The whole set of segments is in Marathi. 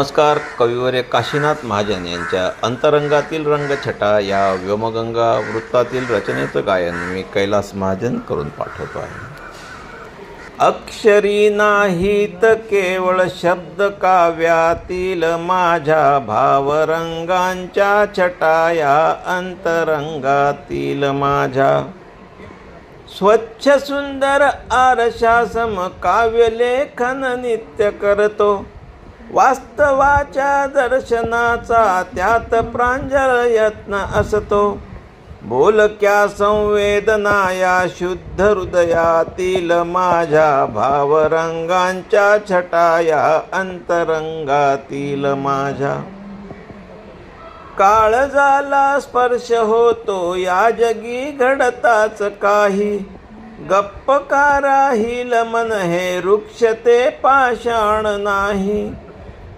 नमस्कार कविवर्य काशीनाथ महाजन यांच्या अंतरंगातील रंगछटा या व्योमगंगा वृत्तातील रचनेचं गायन मी कैलास महाजन करून पाठवतो आहे. अक्षरी नाहीत केवळ शब्द काव्यातील माझ्या भावरंगांच्या छटा या अंतरंगातील माझ्या. स्वच्छ सुंदर आरशासम काव्यलेखन नित्य करतो. वास्तवाच्या दर्शनाचा त्यात प्रांजळ यत्न असतो. बोलक्या संवेदना या शुद्ध हृदयातील माझ्या भावरंगांच्या छटा या अंतरंगातील माझ्या. काळजाला स्पर्श होतो या जगी घडताच काही. गप्प का राहील मन हे वृक्ष ते पाषाण नाही.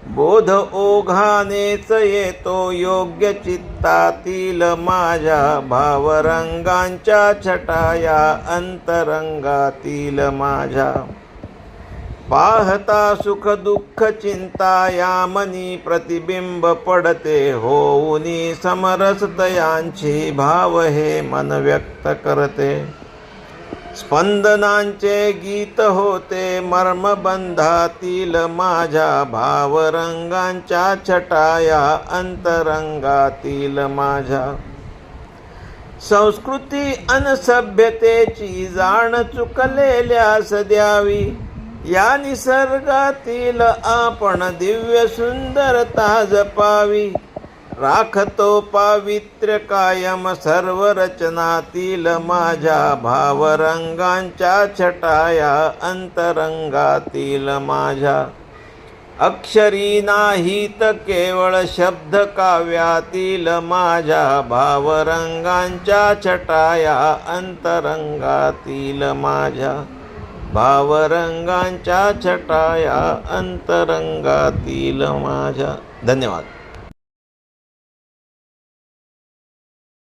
बोध ओघानेच येतो योग्य चित्तातील माझ्या भावरंगांच्या छटा या अंतरंगातील माझ्या. पाहता सुख दुःख चिंता या मनी प्रतिबिंब पडते होऊनी समरसतयांची भाव हे मन व्यक्त करते. स्पंदनांचे गीत होते मर्मबंधातील माझ्या भावरंगांच्या छटाया अंतरंगातील माझ्या. संस्कृती अन सभ्यतेची जाण चुकलेल्यास द्यावी या निसर्गातील आपण दिव्य सुंदरता जपावी. राखतो पावित्र्य कायम सर्व रचनातील माझ्या भावरंगांच्या छटाया अंतरंगातील माझ्या. अक्षरी नाहीत केवळ शब्द काव्यातील माझ्या भावरंगांच्या छटाया अंतरंगातील माझ्या. भावरंगांच्या छटाया अंतरंगातील माझ्या. धन्यवाद.